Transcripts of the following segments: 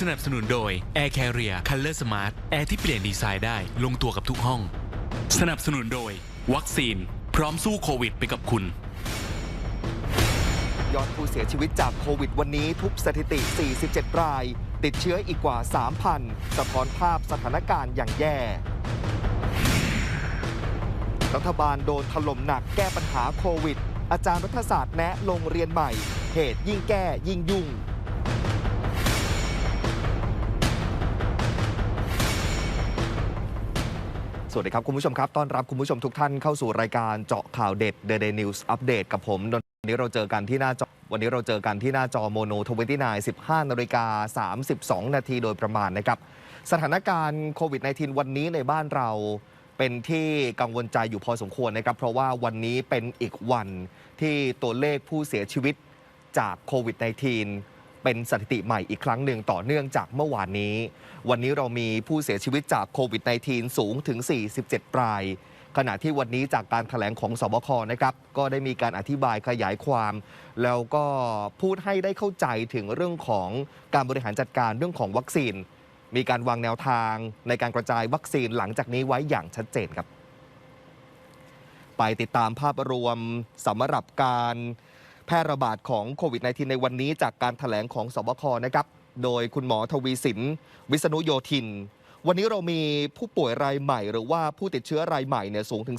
สนับสนุนโดย Air Carrier Color Smart แอร์ที่เปลี่ยนดีไซน์ได้ลงตัวกับทุกห้อง สนับสนุนโดย วัคซีน พร้อมสู้โควิดไปกับคุณยอดผู้เสียชีวิตจากโควิดวันนี้ทุบสถิติ 47 ราย ติดเชื้ออีกกว่า 3,000 สะท้อนภาพสถานการณ์อย่างแย่ รัฐบาลโดนถล่มหนักแก้ปัญหาโควิด อาจารย์รัฐศาสตร์แนะโรงเรียนใหม่ เหตุยิ่งแก้ยิ่งยุ่ง สวัสดีครับ คุณผู้ชมครับ ต้อนรับคุณผู้ชมทุกท่านเข้าสู่รายการเจาะข่าวเด็ด The Day News Update กับผมนนท์วันนี้เราเจอกันที่หน้าจอวันนี้เราเจอกันที่หน้าจอโมโน29 15นาฬิกา32นาทีโดยประมาณนะครับ สถานการณ์โควิด -19 วันนี้ในบ้านเราเป็นที่กังวลใจอยู่พอสมควรนะครับ เพราะว่าวันนี้เป็นอีกวันที่ตัวเลขผู้เสียชีวิตจากโควิด -19 เป็นสถิติใหม่อีกครั้งหนึ่งต่อเนื่องจากเมื่อวานนี้ วันนี้เรามีผู้เสียชีวิตจากโควิด -19 สูงถึง 47 ราย ขณะที่วันนี้จากการถแถลงของสบคนะครับ ก็ได้มีการอธิบายขยายความ แล้วก็พูดให้ได้เข้าใจถึงเรื่องของการบริหารจัดการเรื่องของวัคซีน มีการวางแนวทางในการกระจายวัคซีนหลังจากนี้ไว้อย่างชัดเจนครับ ไปติดตามภาพรวมสำหรับการ พร่ระบาดของโควิด -19 ในวันนี้จากการถแถลงของสบคนะครับ โดยคุณหมอทวีสิน วิษณุโยธิน วันนี้เรามีผู้ป่วยรายใหม่ หรือว่าผู้ติดเชื้อรายใหม่เนี่ยสูงถึง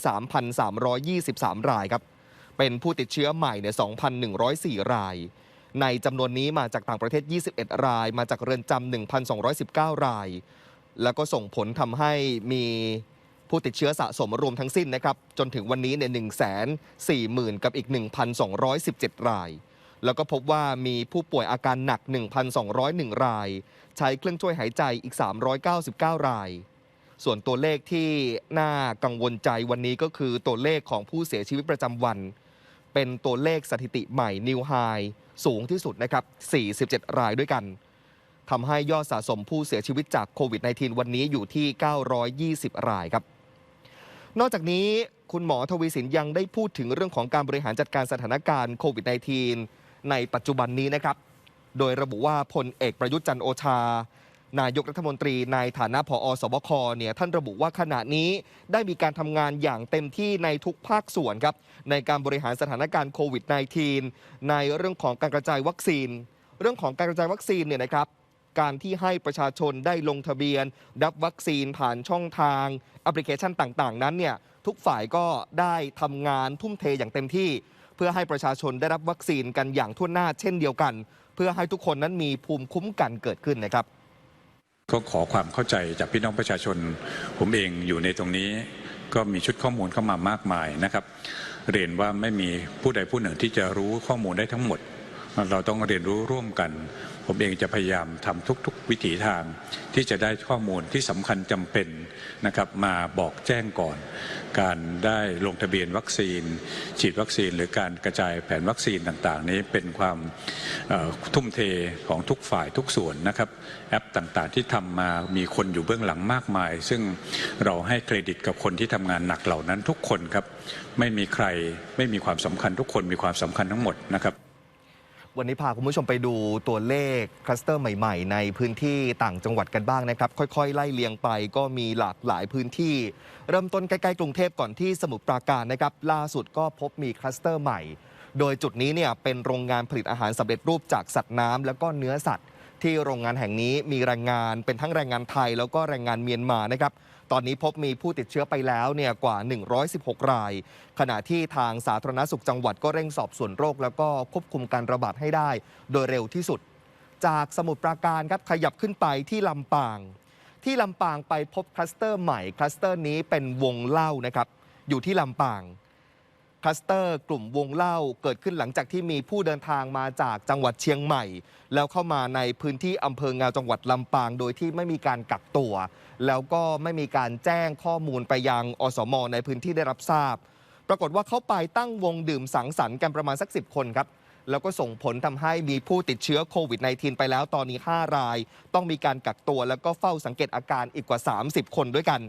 3,323 รายครับ เป็นผู้ติดเชื้อใหม่เนี่ย2,104 ราย ในจำนวนนี้มาจากต่างประเทศ 21 ราย มาจากเรือนจำ1,219 ราย แล้วก็ส่งผลทำให้มี ผู้ติดเชื้อสะสมรวมทั้งสิ้นนะครับจนถึงวันนี้เนี่ย1 4 0 0 0 0กับอีก 1,217 ราย แล้วก็พบว่ามีผู้ป่วยอาการหนัก 1,201 ราย ใช้เครื่องช่วยหายใจอีก 399 ราย ส่วนตัวเลขที่น่ากังวลใจวันนี้ก็คือตัวเลขของผู้เสียชีวิตประจำวัน เป็นตัวเลขสถิติใหม่นิวไฮสูงที่สุดนะครับ 47 รายด้วยกันทำให้ยอดสะสมผู้เสียชีวิตจากโควิด -19 วันนี้อยู่ที่ 920 รายครับ นอกจากนี้คุณหมอทวีสินยังได้พูดถึงเรื่องของการบริหารจัดการสถานการณ์โควิด -19 ในปัจจุบันนี้นะครับ โดยระบุว่าพลเอกประยุทธ์จันโอชา นายกรัฐมนตรีในฐานะผอสบคเนี่ยท่านระบุว่าขณะนี้ได้มีการทำงานอย่างเต็มที่ในทุกภาคส่วนครับ ในการบริหารสถานการณ์โควิด -19 ในเรื่องของการกระจายวัคซีน เรื่องของการกระจายวัคซีนเนี่ยนะครับ การที่ให้ประชาชนได้ลงทะเบียน รับวัคซีนผ่านช่องทางแอปพลิเคชันต่างๆ นั้นเนี่ยทุกฝ่ายก็ได้ทำงานทุ่มเทอย่างเต็มที่ เพื่อให้ประชาชนได้รับวัคซีนกันอย่างทั่วหน้าเช่นเดียวกัน เพื่อให้ทุกคนนั้นมีภูมิคุ้มกันเกิดขึ้นนะครับ ก็ขอความเข้าใจจากพี่น้องประชาชน ผมเองอยู่ในตรงนี้ ก็มีชุดข้อมูลเข้ามามากมายนะครับ เรียนว่าไม่มีผู้ใดผู้หนึ่งที่จะรู้ข้อมูลได้ทั้งหมด เราต้องเรียนรู้ร่วมกัน ผมเองจะพยายามทำทุก ๆ วิถีทาง ที่จะได้ข้อมูลที่สำคัญจำเป็นนะครับมาบอกแจ้งก่อน การได้ลงทะเบียนวัคซีน ฉีดวัคซีน หรือการกระจายแผนวัคซีนต่างๆ นี้เป็นความทุ่มเทของทุกฝ่ายทุกส่วนนะครับแอปต่างๆ ที่ทำมามีคนอยู่เบื้องหลังมากมาย ซึ่งเราให้เครดิตกับคนที่ทำงานหนักเหล่านั้นทุกคนครับไม่มีใครไม่มีความสำคัญทุกคนมีความสำคัญทั้งหมดนะครับ วันนี้พาคุณผู้ชมไปดูตัวเลขคลัสเตอร์ใหม่ๆ ในพื้นที่ต่างจังหวัดกันบ้างนะครับ ค่อยๆ ไล่เลียงไปก็มีหลากหลายพื้นที่ เริ่มต้นใกล้ๆกรุงเทพก่อนที่สมุทรปราการนะครับล่าสุดก็พบมีคลัสเตอร์ใหม่ โดยจุดนี้เนี่ยเป็นโรงงานผลิตอาหารสำเร็จรูปจากสัตว์น้ำแล้วก็เนื้อสัตว์ ที่โรงงานแห่งนี้มีแรงงานเป็นทั้งแรงงานไทย แล้วก็แรงงานเมียนมานะครับ ตอนนี้พบมีผู้ติดเชื้อไปแล้วเนี่ยกว่า 116 ราย ขณะที่ทางสาธารณสุขจังหวัดก็เร่งสอบสวนโรค แล้วก็ควบคุมการระบาดให้ได้ โดยเร็วที่สุด จากสมุทรปราการครับขยับขึ้นไปที่ลำปาง ที่ลำปางไปพบคลัสเตอร์ใหม่คลัสเตอร์นี้เป็นวงเล่านะครับอยู่ที่ลำปาง คลัสเตอร์กลุ่มวงเล่าเกิดขึ้นหลังจากที่มีผู้เดินทางมาจากจังหวัดเชียงใหม่ แล้วเข้ามาในพื้นที่อำเภองาวจังหวัดลำปาง โดยที่ไม่มีการกักตัว แล้วก็ไม่มีการแจ้งข้อมูลไปยังอสม ในพื้นที่ได้รับทราบ ปรากฏว่าเขาไปตั้งวงดื่มสังสรรค์กันประมาณสัก 10 คนครับแล้วก็ส่งผลทำให้มีผู้ติดเชื้อโควิด -19 ไปแล้วตอนนี้ 5 ราย ต้องมีการกักตัวแล้วก็เฝ้าสังเกตอาการอีกกว่า 30 คนด้วยกัน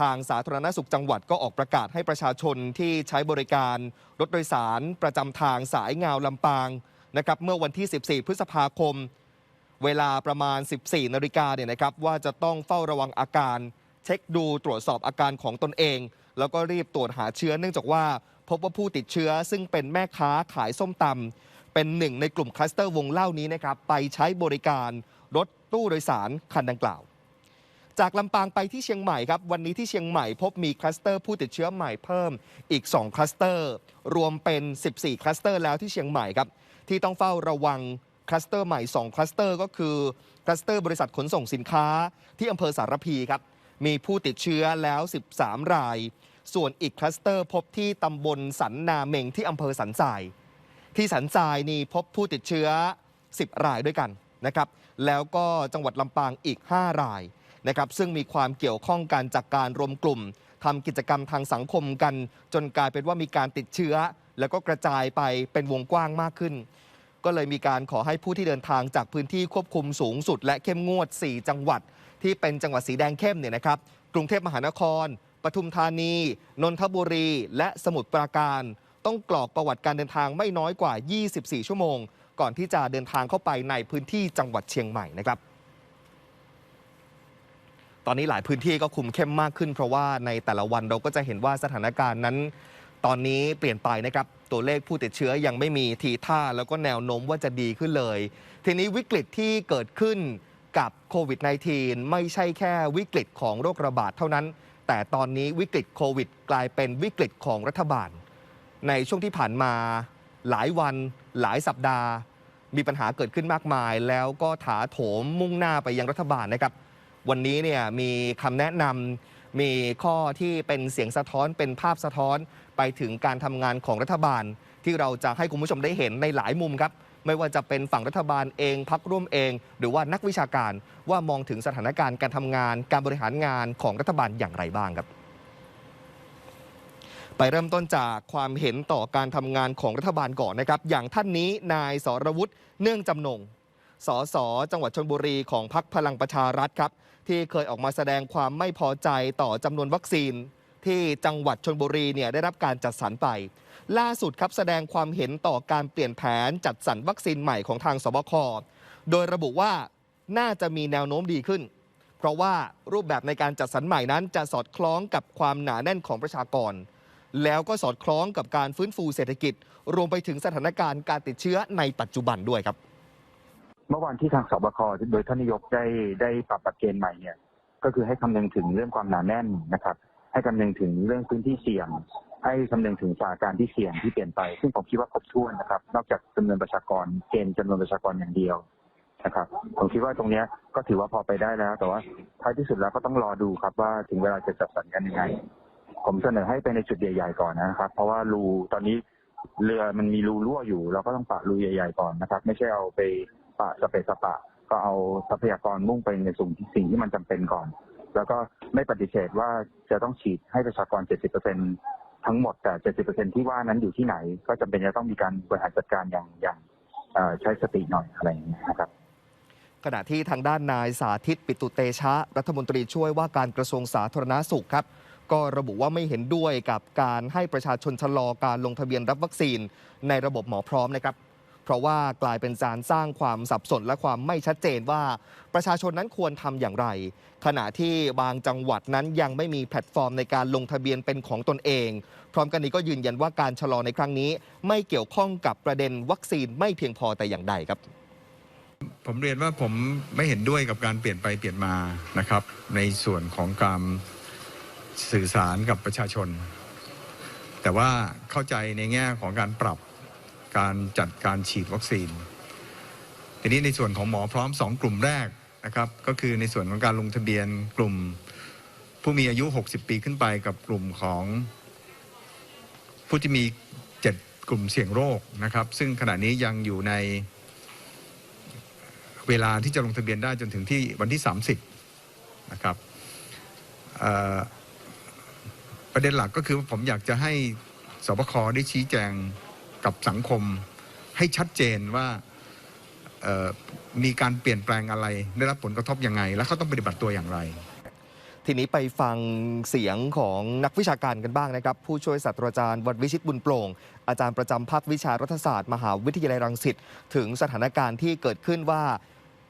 ทางสาธารณสุขจังหวัดก็ออกประกาศให้ประชาชนที่ใช้บริการรถโดยสารประจำทางสายงาวลำปางนะครับเมื่อวันที่ 14 พฤษภาคม เวลาประมาณ 14 นาฬิกาเนี่ยนะครับว่าจะต้องเฝ้าระวังอาการ เช็คดูตรวจสอบอาการของตนเอง แล้วก็รีบตรวจหาเชื้อเนื่องจากว่า พบว่าผู้ติดเชื้อซึ่งเป็นแม่ค้าขายส้มตำเป็นหนึ่งในกลุ่มคลัสเตอร์วงเล่านี้นะครับไปใช้บริการรถตู้โดยสารคันดังกล่าว จากลำปางไปที่เชียงใหม่ครับ วันนี้ที่เชียงใหม่พบมีคลัสเตอร์ผู้ติดเชื้อใหม่เพิ่มอีก 2 คลัสเตอร์ รวมเป็น 14 คลัสเตอร์แล้วที่เชียงใหม่ครับ ที่ต้องเฝ้าระวังคลัสเตอร์ใหม่ 2 คลัสเตอร์ก็คือ คลัสเตอร์บริษัทขนส่งสินค้าที่อำเภอสารพีครับ มีผู้ติดเชื้อแล้ว 13 ราย ส่วนอีกคลัสเตอร์พบที่ตำบลสันนาเมงที่อำเภอสันทราย ที่สันทรายนี่พบผู้ติดเชื้อ 10 รายด้วยกันนะครับ แล้วก็จังหวัดลำปางอีก 5 ราย นะครับซึ่งมีความเกี่ยวข้องกันจากการรวมกลุ่มทำกิจกรรมทางสังคมกัน จนกลายเป็นว่ามีการติดเชื้อ แล้วก็กระจายไปเป็นวงกว้างมากขึ้น ก็เลยมีการขอให้ผู้ที่เดินทางจากพื้นที่ควบคุมสูงสุด และเข้มงวด 4 จังหวัด ที่เป็นจังหวัดสีแดงเข้มเนี่ยนะครับกรุงเทพมหานครปทุมธานี นนทบุรี และสมุทรปราการ ต้องกรอกประวัติการเดินทางไม่น้อยกว่า 24 ชั่วโมง ก่อนที่จะเดินทางเข้าไปในพื้นที่จังหวัดเชียงใหม่นะครับ ตอนนี้หลายพื้นที่ก็คุมเข้มมากขึ้น เพราะว่าในแต่ละวันเราก็จะเห็นว่าสถานการณ์นั้น ตอนนี้เปลี่ยนไปนะครับ ตัวเลขผู้ติดเชื้อยังไม่มีทีท่า แล้วก็แนวโน้มว่าจะดีขึ้นเลย ทีนี้วิกฤตที่เกิดขึ้นกับโควิด -19 ไม่ใช่แค่วิกฤตของโรคระบาดเท่านั้น แต่ตอนนี้วิกฤตโควิด กลายเป็นวิกฤตของรัฐบาล ในช่วงที่ผ่านมาหลายวันหลายสัปดาห์ มีปัญหาเกิดขึ้นมากมาย แล้วก็ถาโถมมุ่งหน้าไปยังรัฐบาลนะครับ วันนี้เนี่ยมีคำแนะนำมีข้อที่เป็นเสียงสะท้อนเป็นภาพสะท้อนไปถึงการทำงานของรัฐบาล ที่เราจะให้คุณผู้ชมได้เห็นในหลายมุมครับ ไม่ว่าจะเป็นฝั่งรัฐบาลเองพักร่วมเอง หรือว่านักวิชาการว่ามองถึงสถานการณ์การทำงาน การบริหารงานของรัฐบาลอย่างไรบ้างครับไปเริ่มต้นจากความเห็นต่อการทำงานของรัฐบาลก่อนนะครับ อย่างท่านนี้นายสรวุฒิเนื่องจำนง สสจังหวัดชนบุรีของพรรคพลังประชารัฐครับ ที่เคยออกมาแสดงความไม่พอใจต่อจำนวนวัคซีน ที่จังหวัดชนบุรีเนี่ยได้รับการจัดสรรไป ล่าสุดครับแสดงความเห็นต่อการเปลี่ยนแผนจัดสรรวัคซีนใหม่ของทางสบคโดยระบุว่าน่าจะมีแนวโน้มดีขึ้น เพราะว่ารูปแบบในการจัดสรรใหม่นั้นจะสอดคล้องกับความหนาแน่นของประชากร แล้วก็สอดคล้องกับการฟื้นฟูเศรษฐกิจ รวมไปถึงสถานการณ์การติดเชื้อในปัจจุบันด้วยครับ เมื่อวานที่ทางสบคโดยท่านนายกได้ได้ปรับหลักเกณฑ์ใหม่เนี่ย ก็คือให้คำนึงถึงเรื่องความหนาแน่นนะครับ ให้คำนึงถึงเรื่องพื้นที่เสี่ยง ให้คำนึงถึงสถานการณ์ที่เสี่ยงที่เปลี่ยนไป ซึ่งผมคิดว่าครบถ้วนนะครับ นอกจากจำนวนประชากรเกณฑ์จำนวนประชากรอย่างเดียวนะครับผมคิดว่าตรงนี้ก็ถือว่าพอไปได้แล้ว แต่ว่าท้ายที่สุดแล้วก็ต้องรอดูครับว่าถึงเวลาจะจัดสรรกันยังไง ผมเสนอให้ไปในจุดใหญ่ๆก่อนนะครับ เพราะว่ารูตอนนี้เรือมันมีรูรั่วอยู่ เราก็ต้องปะรูใหญ่ๆก่อนนะครับ ไม่ใช่เอาไป ปะสเปะสปะ ก็เอาทรัพยากรมุ่งไปในส่วนที่สิ่งที่มันจำเป็นก่อน แล้วก็ไม่ปฏิเสธว่าจะต้องฉีดให้ประชากร 70%ทั้งหมดแต่ 70%ที่ว่านั้นอยู่ที่ไหน ก็จำเป็นจะต้องมีการบริหารจัดการอย่างอย่างใช้สติหน่อยอะไรอย่างเงี้นะครับขณะที่ทางด้านนายสาธิตปิตุเตชะ รัฐมนตรีช่วยว่าการกระทรวงสาธารณาสุขครับ ก็ระบุว่าไม่เห็นด้วยกับการให้ประชาชนชะลอการลงทะเบียนรับวัคซีนในระบบหมอพร้อมนะครับ เพราะว่ากลายเป็นการสร้างความสับสนและความไม่ชัดเจนว่าประชาชนนั้นควรทำอย่างไร ขณะที่บางจังหวัดนั้นยังไม่มีแพลตฟอร์มในการลงทะเบียนเป็นของตนเอง พร้อมกันนี้ก็ยืนยันว่าการชะลอในครั้งนี้ ไม่เกี่ยวข้องกับประเด็นวัคซีนไม่เพียงพอแต่อย่างใดครับ ผมเรียนว่าผมไม่เห็นด้วยกับการเปลี่ยนไปเปลี่ยนมานะครับ ในส่วนของการสื่อสารกับประชาชน แต่ว่าเข้าใจในแง่ของการปรับ การจัดการฉีดวัคซีน ทีนี้ในส่วนของหมอพร้อมสองกลุ่มแรกนะครับ ก็คือในส่วนของการลงทะเบียนกลุ่มผู้มีอายุ 60 ปีขึ้นไปกับกลุ่มของผู้ที่มี 7 กลุ่มเสี่ยงโรคนะครับ ซึ่งขณะนี้ยังอยู่ในเวลาที่จะลงทะเบียนได้จนถึงที่วันที่ 30 นะครับประเด็นหลักก็คือผมอยากจะให้สบคได้ชี้แจง กับสังคมให้ชัดเจนว่ามีการเปลี่ยนแปลงอะไร ได้รับผลกระทบยังไง และเขาต้องปฏิบัติตัวอย่างไร ทีนี้ไปฟังเสียงของนักวิชาการกันบ้างนะครับ ผู้ช่วยศาสตราจารย์วัดวิชิตบุญโปร่ง อาจารย์ประจำภาควิชารัฐศาสตร์ มหาวิทยาลัยรังสิตถึงสถานการณ์ที่เกิดขึ้นว่า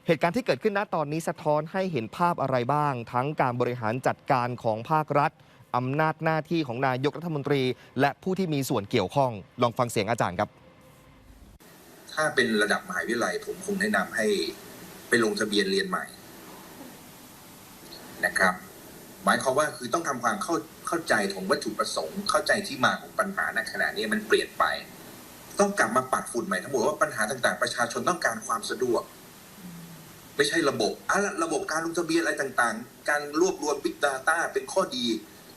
เหตุการณ์ที่เกิดขึ้นณตอนนี้สะท้อนให้เห็นภาพอะไรบ้าง ทั้งการบริหารจัดการของภาครัฐ อำนาจหน้าที่ของนายกรัฐมนตรี และผู้ที่มีส่วนเกี่ยวข้อง ลองฟังเสียงอาจารย์ครับ ถ้าเป็นระดับมหาวิทยาลัยผมคงแนะนำให้ไปลงทะเบียนเรียนใหม่นะครับ หมายความว่าคือต้องทำความเข้าเข้าใจของวัตถุประสงค์ เข้าใจที่มาของปัญหาในขณะนี้มันเปลี่ยนไป ต้องกลับมาปัดฝุ่นใหม่ทั้งหมดว่าปัญหาต่างๆ ประชาชนต้องการความสะดวก ไม่ใช่ระบบอะระบบการลงทะเบียนอะไรต่างๆ การรวบรวม Big Data เป็นข้อดี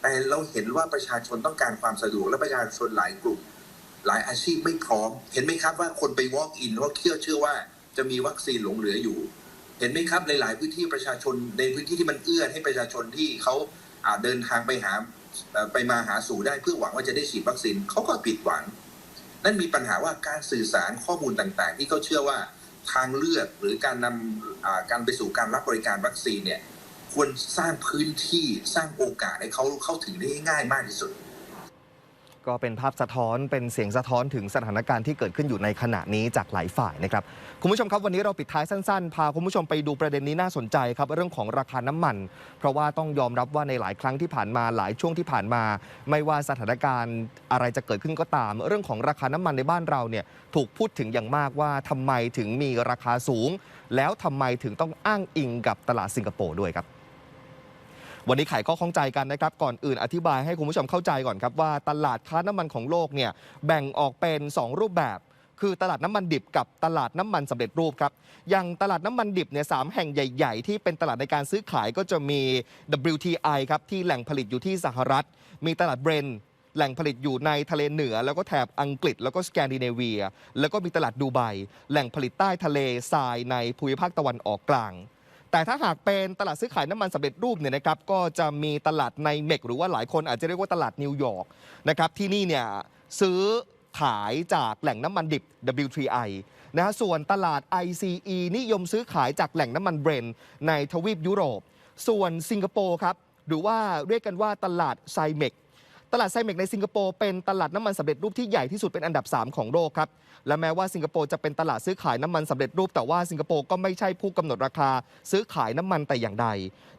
แต่เราเห็นว่าประชาชนต้องการความสะดวกและประชาชนหลายกลุ่ม หลายอาชีพไม่พร้อม เห็นไหมครับว่าคนไป walk in เพราะเชื่อเชื่อว่าจะมีวัคซีนหลงเหลืออยู่ เห็นไหมครับในหลายพื้นที่ประชาชนในพื้นที่ที่มันเอื้อให้ประชาชนที่เขาอ่าเดินทางไปหาไปมาหาสู่ได้เพื่อหวังว่าจะได้ฉีดวัคซีนเขาก็ผิดหวัง นั่นมีปัญหาว่าการสื่อสารข้อมูลต่างๆ ที่เขาเชื่อว่าทางเลือกหรือการนำการไปสู่การรับบริการวัคซีนเนี่ย ควรสร้างพื้นที่สร้างโอกาสให้เขาเข้าถึงได้ง่ายมากที่สุด ก็เป็นภาพสะท้อนเป็นเสียงสะท้อนถึงสถานการณ์ที่เกิดขึ้นอยู่ในขณะนี้จากหลายฝ่ายนะครับคุณผู้ชมครับวันนี้เราปิดท้ายสั้นๆ พาคุณผู้ชมไปดูประเด็นนี้น่าสนใจครับเรื่องของราคาน้ำมัน เพราะว่าต้องยอมรับว่าในหลายครั้งที่ผ่านมาหลายช่วงที่ผ่านมา ไม่ว่าสถานการณ์อะไรจะเกิดขึ้นก็ตาม เรื่องของราคาน้ำมันในบ้านเราเนี่ยถูกพูดถึงอย่างมากว่าทำไมถึงมีราคาสูง แล้วทำไมถึงต้องอ้างอิงกับตลาดสิงคโปร์ด้วยครับ วันนี้ไขข้อข้องใจกันนะครับ ก่อนอื่นอธิบายให้คุณผู้ชมเข้าใจก่อนครับว่าตลาดค้าน้ำมันของโลกเนี่ยแบ่งออกเป็น 2 รูปแบบคือตลาดน้ำมันดิบกับตลาดน้ำมันสำเร็จรูปครับ อย่างตลาดน้ำมันดิบเนี่ยสามแห่งใหญ่ ๆ ที่เป็นตลาดในการซื้อขายก็จะมี WTI ครับที่แหล่งผลิตอยู่ที่สหรัฐ มีตลาดเบรนแหล่งผลิตอยู่ในทะเลเหนือ แล้วก็แถบอังกฤษ แล้วก็สแกนดิเนเวีย แล้วก็มีตลาดดูไบแหล่งผลิตใต้ทะเลทรายในภูมิภาคตะวันออกกลาง แต่ถ้าหากเป็นตลาดซื้อขายน้ำมันสำเร็จรูปเนี่ยนะครับก็จะมีตลาดในเมกหรือว่าหลายคนอาจจะเรียกว่าตลาดนิวยอร์กนะครับที่นี่เนี่ยซื้อขายจากแหล่งน้ำมันดิบ WTI นะฮะส่วนตลาด ICE นิยมซื้อขายจากแหล่งน้ำมันเบรนในทวีปยุโรป ส่วนสิงคโปร์ครับหรือว่าเรียกกันว่าตลาดไซเมก ตลาดไซเมกในสิงคโปร์เป็นตลาดน้ำมันสำเร็จรูปที่ใหญ่ที่สุดเป็นอันดับ 3 ของโลกครับ และแม้ว่าสิงคโปร์จะเป็นตลาดซื้อขายน้ำมันสำเร็จรูป แต่ว่าสิงคโปร์ก็ไม่ใช่ผู้กำหนดราคาซื้อขายน้ำมันแต่อย่างใด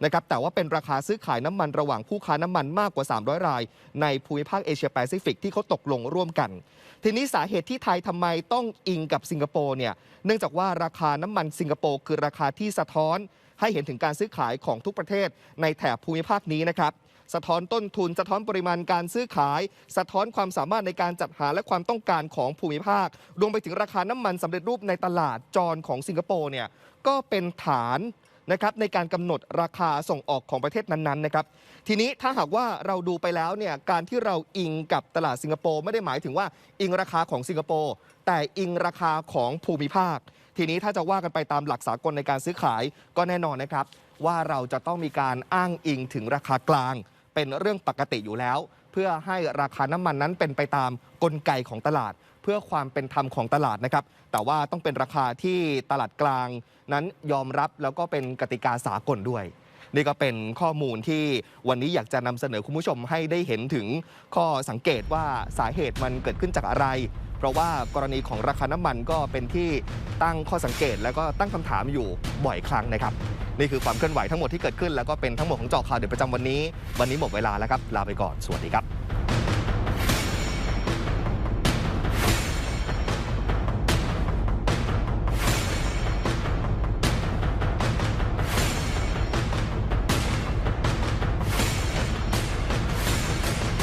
นะครับแต่ว่าเป็นราคาซื้อขายน้ำมันระหว่างผู้ค้าน้ำมันมากกว่า 300 ราย ในภูมิภาคเอเชียแปซิฟิกที่เขาตกลงร่วมกัน ทีนี้สาเหตุที่ไทยทำไมต้องอิงกับสิงคโปร์เนี่ยเนื่องจากว่าราคาน้ำมันสิงคโปร์คือราคาที่สะท้อนให้เห็นถึงการซื้อขายของทุกประเทศในแถบภูมิภาคนี้นะครับ สะท้อนต้นทุน สะท้อนปริมาณการซื้อขาย สะท้อนความสามารถในการจัดหาและความต้องการของภูมิภาค รวมไปถึงราคาน้ำมันสำเร็จรูปในตลาดจรของสิงคโปร์เนี่ยก็เป็นฐานนะครับในการกำหนดราคาส่งออกของประเทศนั้นๆนะครับทีนี้ถ้าหากว่าเราดูไปแล้วเนี่ยการที่เราอิงกับตลาดสิงคโปร์ไม่ได้หมายถึงว่าอิงราคาของสิงคโปร์แต่อิงราคาของภูมิภาค ทีนี้ถ้าจะว่ากันไปตามหลักสากลในการซื้อขายก็แน่นอนนะครับ ว่าเราจะต้องมีการอ้างอิงถึงราคากลาง เป็นเรื่องปกติอยู่แล้ว เพื่อให้ราคาน้ำมันนั้นเป็นไปตามกลไกของตลาด เพื่อความเป็นธรรมของตลาดนะครับ แต่ว่าต้องเป็นราคาที่ตลาดกลางนั้นยอมรับแล้วก็เป็นกติกาสากลด้วยนี่ก็เป็นข้อมูลที่วันนี้อยากจะนำเสนอคุณผู้ชมให้ได้เห็นถึงข้อสังเกตว่าสาเหตุมันเกิดขึ้นจากอะไร เพราะว่ากรณีของราคาน้ำมันก็เป็นที่ตั้งข้อสังเกต แล้วก็ตั้งคำถามอยู่บ่อยครั้งนะครับ นี่คือความเคลื่อนไหวทั้งหมดที่เกิดขึ้นแล้วก็เป็นทั้งหมดของเจอข่าวเด็ดประจำวันนี้ วันนี้หมดเวลาแล้วครับลาไปก่อนสวัสดีครับ